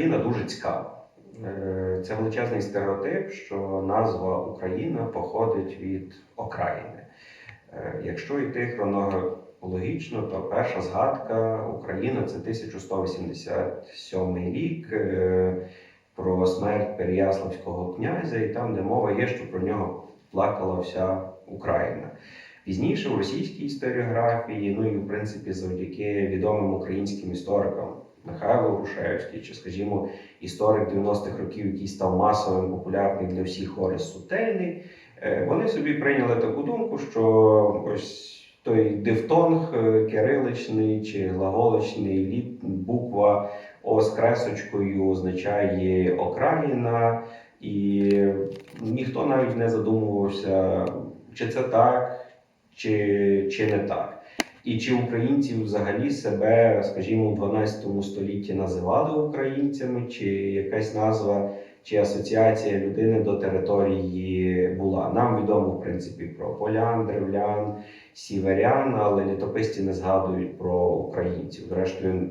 Україна дуже цікаво. Е, Це величезний стереотип, що назва Україна походить від окраїни. Е, Якщо йти хронологічно, то перша згадка Україна це 1187 рік е, про смерть Переяславського князя, і там, де мова є, що про нього плакала вся Україна. Пізніше в російській історіографії, ну і в принципі завдяки відомим українським історикам Михайло Грушевський, чи, скажімо, історик 90-х років, який став масовим, популярний для всіх Орес Сутельний, е, вони собі прийняли таку думку, що ось той дифтонг е, кириличний чи глаголочний літ, буква О з кресочкою означає окраїна, і ніхто навіть не задумувався, чи це так, чи, чи не так. І чи українці взагалі себе, скажімо, в 12 столітті називали українцями, чи якась назва чи асоціація людини до території була. Нам відомо, в принципі, про полян, древлян, сіверян, але літописці не згадують про українців. Зрештою,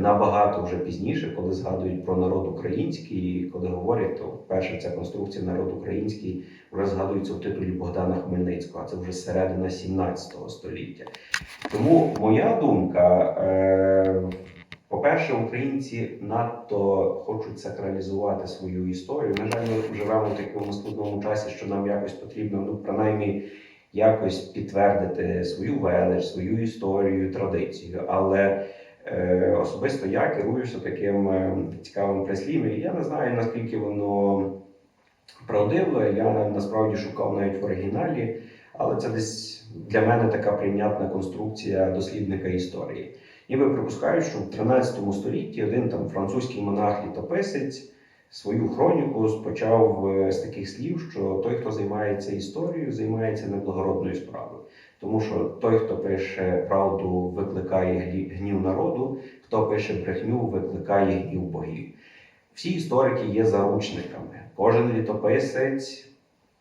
набагато вже пізніше, коли згадують про народ український, коли говорять, то перша ця конструкція народ український вже згадується в титулі Богдана Хмельницького, а це вже середина 17 століття. Тому моя думка, е, по-перше, українці надто хочуть сакралізувати свою історію. На жаль, ми живемо в такому складному часі, що нам якось потрібно, ну, принаймні, якось підтвердити свою велич, свою історію, традицію. Але е, особисто я керуюся таким е, цікавим прислів'ям. Я не знаю, наскільки воно правдиве. Я насправді шукав навіть в оригіналі, але це десь для мене така прийнятна конструкція дослідника історії. Ніби припускають, що в 13 столітті один там французький монах-літописець свою хроніку почав е, з таких слів, що той, хто займається історією, займається неблагородною справою. Тому що той, хто пише правду, викликає гнів народу, хто пише брехню, викликає гнів богів. Всі історики є заручниками. Кожен літописець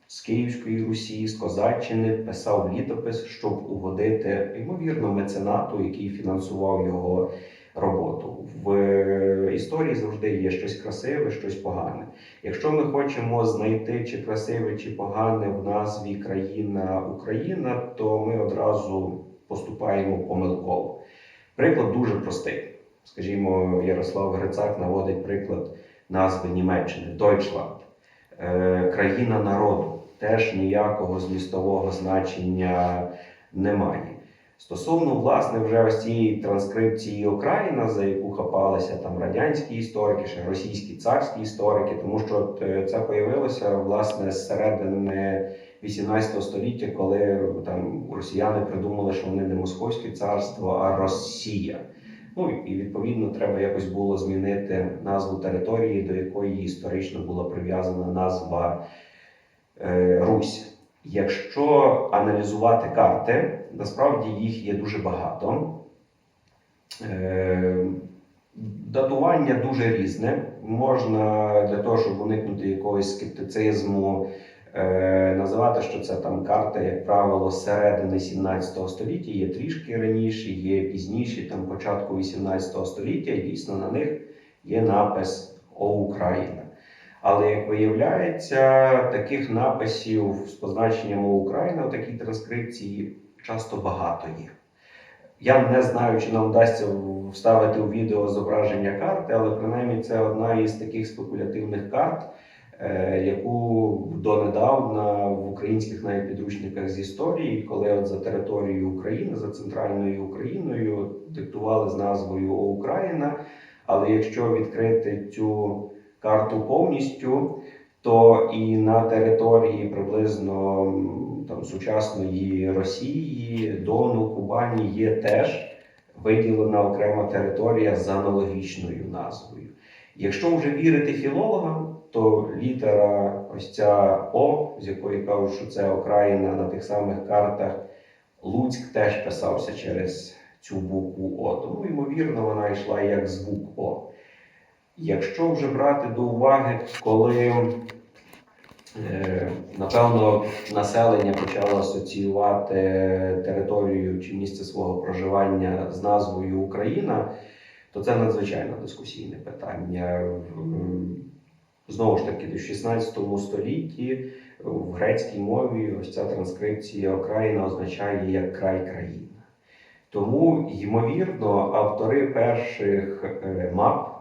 з Київської Русі, з Козаччини писав літопис, щоб угодити, ймовірно, меценату, який фінансував його роботу. В е, історії завжди є щось красиве, щось погане. Якщо ми хочемо знайти чи красиве, чи погане в назві країна Україна, то ми одразу поступаємо помилково. Приклад дуже простий. Скажімо, Ярослав Грицак наводить приклад назви Німеччини Deutschland. Е, країна народу теж ніякого змістового значення немає. Стосовно власне вже ось цієї транскрипції Україна, за яку хапалися там радянські історики, ще російські царські історики, тому що е, це появилося власне з середини 18 століття, коли там росіяни придумали, що вони не Московське царство, а Росія. Ну і відповідно треба якось було змінити назву території, до якої історично була прив'язана назва е, Русь. Якщо аналізувати карти, насправді їх є дуже багато. Е, Датування дуже різне. Можна для того, щоб уникнути якогось скептицизму, е, називати, що це там карта, як правило, середини 17 століття, є трішки раніше, є пізніші, там початку 18 століття, і дійсно на них є напис О Україна. Але як виявляється, таких написів з позначенням Україна в такій транскрипції часто багато є. Я не знаю, чи нам вдасться вставити у відео зображення карти, але принаймні це одна із таких спекулятивних карт, е, яку донедавна в українських навіть підручниках з історії, коли от за територією України, за центральною Україною диктували з назвою «О Україна. Але якщо відкрити цю карту повністю, то і на території приблизно там сучасної Росії, Дону, Кубані є теж виділена окрема територія з аналогічною назвою. Якщо вже вірити філологам, то літера ось ця О, з якої кажуть, що це окраїна на тих самих картах, Луцьк теж писався через цю букву О. Тому, ймовірно, вона йшла як звук О. Якщо вже брати до уваги, коли е, напевно населення почало асоціювати територію чи місце свого проживання з назвою Україна, то це надзвичайно дискусійне питання. Знову ж таки, в 16 столітті в грецькій мові ось ця транскрипція окраїна означає як край країна. Тому, ймовірно, автори перших е, мап,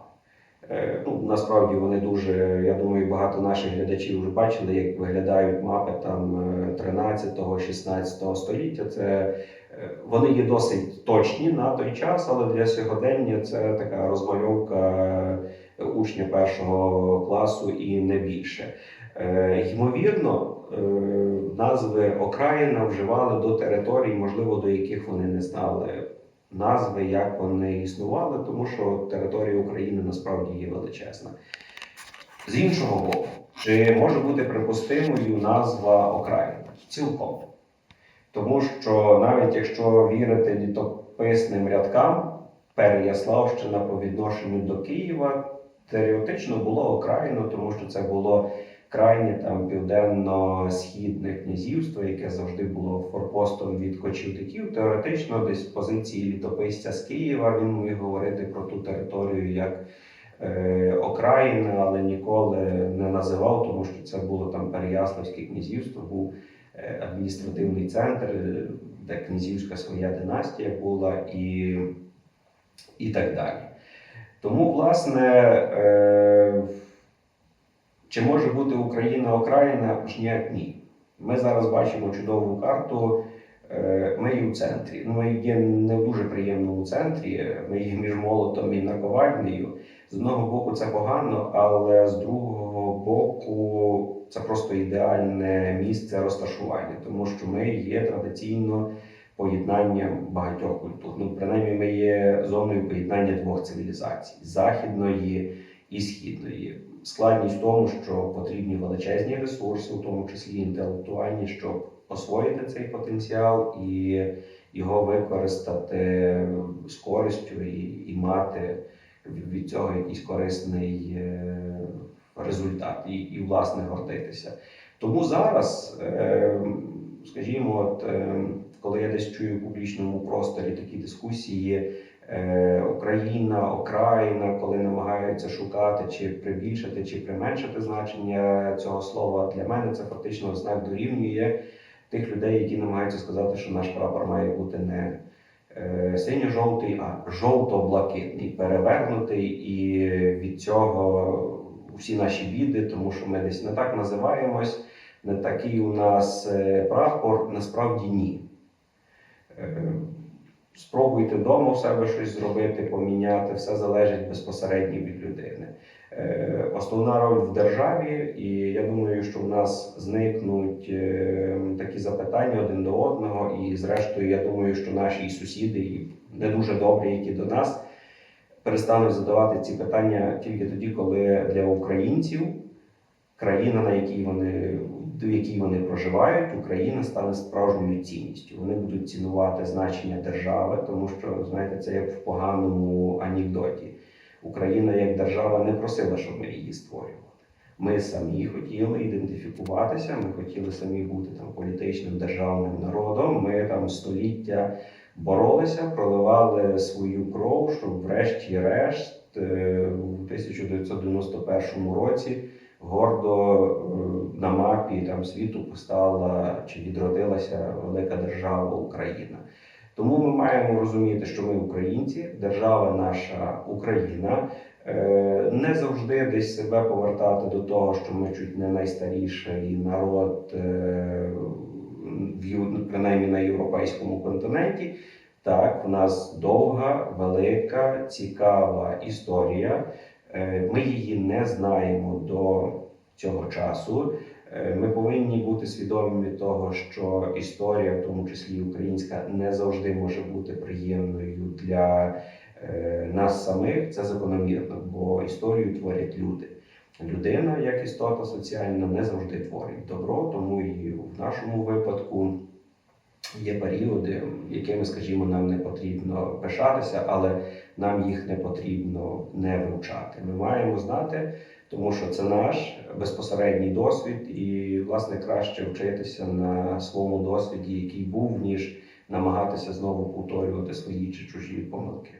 ну, насправді вони дуже, я думаю, багато наших глядачів вже бачили, як виглядають мапи там 13-16 століття. Це е, вони є досить точні на той час, але для сьогодення це така розмальовка учня першого класу і не більше. Е, Ймовірно, е, назви окраїна вживали до територій, можливо, до яких вони не знали назви, як вони існували, тому що територія України насправді є величезна. З іншого боку, чи може бути припустимою назва окраїна? Цілком. Тому що навіть якщо вірити літописним рядкам, Переяславщина по відношенню до Києва теоретично було окраїно, тому що це було крайнє там південно-східне князівство, яке завжди було форпостом від кочівників. Теоретично, десь з позиції літописця з Києва він міг говорити про ту територію як е, окраїна, але ніколи не називав, тому що це було там Переяславське князівство, був е, адміністративний центр, е, де князівська своя династія була і, і так далі. Тому, власне, е, чи може бути Україна окраїна? Аж ніяк ні. Ми зараз бачимо чудову карту. Е, Ми є у центрі. Ну, Ми є не в дуже приємному центрі. Ми є між молотом і наковальнею. З одного боку, це погано, але з другого боку, це просто ідеальне місце розташування, тому що ми є традиційно поєднанням багатьох культур. Ну, принаймні, ми є зоною поєднання двох цивілізацій західної і східної. Складність в тому, що потрібні величезні ресурси, у тому числі інтелектуальні, щоб освоїти цей потенціал і його використати з користю і, і мати від від цього якийсь корисний е, результат і, і власне гордитися. Тому зараз, е, скажімо, от, е, коли я десь чую в публічному просторі такі дискусії. Е, Україна, Окраїна, коли намагаються шукати чи прибільшити, чи применшити значення цього слова, для мене це фактично знак дорівнює тих людей, які намагаються сказати, що наш прапор має бути не е, синьо-жовтий, а жовто-блакитний, перевернутий, і від цього всі наші біди, тому що ми десь не так називаємось, не такий у нас е, прапор, насправді ні. Спробуйте вдома в себе щось зробити, поміняти, все залежить безпосередньо від людини. Е, Основна роль в державі, і я думаю, що в нас зникнуть е, такі запитання один до одного. І, зрештою, я думаю, що наші сусіди, і не дуже добрі, які до нас, перестануть задавати ці питання тільки тоді, коли для українців країна, на якій вони в якій вони проживають, Україна стане справжньою цінністю. Вони будуть цінувати значення держави, тому що знаєте, це як в поганому анекдоті. Україна як держава не просила, щоб ми її створювали. Ми самі хотіли ідентифікуватися, ми хотіли самі бути там політичним державним народом. Ми там століття боролися, проливали свою кров, щоб врешті-решт е, у 1991 році гордо е, на мапі там світу постала чи відродилася велика держава Україна. Тому ми маємо розуміти, що ми українці, держава наша Україна. Е, Не завжди десь себе повертати до того, що ми чуть не найстаріший народ, е, в принаймні на європейському континенті. Так, в нас довга, велика, цікава історія. Е, Ми її не знаємо до цього часу. Е, Ми повинні бути свідомі того, що історія, в тому числі українська, не завжди може бути приємною для е, нас самих. Це закономірно, бо історію творять люди. Людина, як істота соціальна, не завжди творить добро, тому і в нашому випадку є періоди, якими, скажімо, нам не потрібно пишатися, але нам їх не потрібно не вивчати. Ми маємо знати, тому що це наш безпосередній досвід, і власне краще вчитися на своєму досвіді, який був, ніж намагатися знову повторювати свої чи чужі помилки.